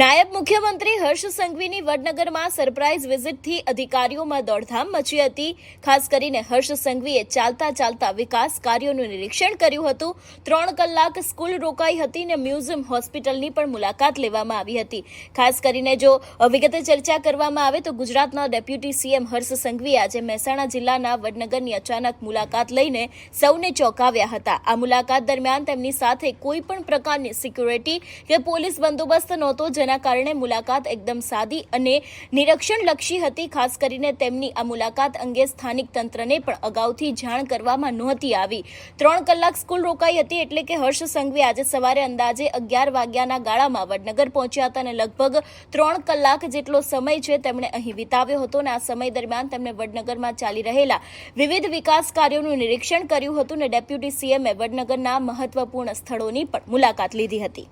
નાયબ મુખ્યમંત્રી હર્ષ સંઘવીની વડનગરમાં સરપ્રાઇઝ વિઝિટથી અધિકારીઓમાં દોડધામ મચી હતી. ખાસ કરીને હર્ષ સંઘવીએ ચાલતા ચાલતા વિકાસ કાર્યોનું નિરીક્ષણ કર્યું હતું. ત્રણ કલાક સ્કૂલ રોકાઈ હતી અને મ્યુઝિયમ હોસ્પિટલની પણ મુલાકાત લેવામાં આવી હતી. ખાસ કરીને જો વિગતે ચર્ચા કરવામાં આવે તો ગુજરાતના ડેપ્યુટી સીએમ હર્ષ સંઘવીએ આજે મહેસાણા જિલ્લાના વડનગરની અચાનક મુલાકાત લઈને સૌને ચોંકાવ્યા હતા. આ મુલાકાત દરમિયાન તેમની સાથે કોઈ પણ પ્રકારની સિક્યુરિટી કે પોલીસ બંદોબસ્ત નહોતો જેના કારણે મુલાકાત એકદમ સાદી અને નિરીક્ષણલક્ષી હતી, ખાસ કરીને તેમની આ મુલાકાત અંગે સ્થાનિક તંત્રને પણ અગાઉથી જાણ કરવામાં નહોતી આવી. ત્રણ કલાક સ્કૂલ રોકાઈ હતી એટલે કે હર્ષ સંઘવી આજે સવારે અંદાજે અગિયાર વાગ્યાના ગાળામાં વડનગર પહોંચ્યા હતા અને લગભગ ત્રણ કલાક જેટલો સમય છે તેમણે અહીં વિતાવ્યો હતો અને આ સમય દરમિયાન તેમણે વડનગરમાં ચાલી રહેલા વિવિધ વિકાસ કાર્યોનું નિરીક્ષણ કર્યું હતું અને ડેપ્યુટી સીએમએ વડનગરના મહત્વપૂર્ણ સ્થળોની પણ મુલાકાત લીધી હતી.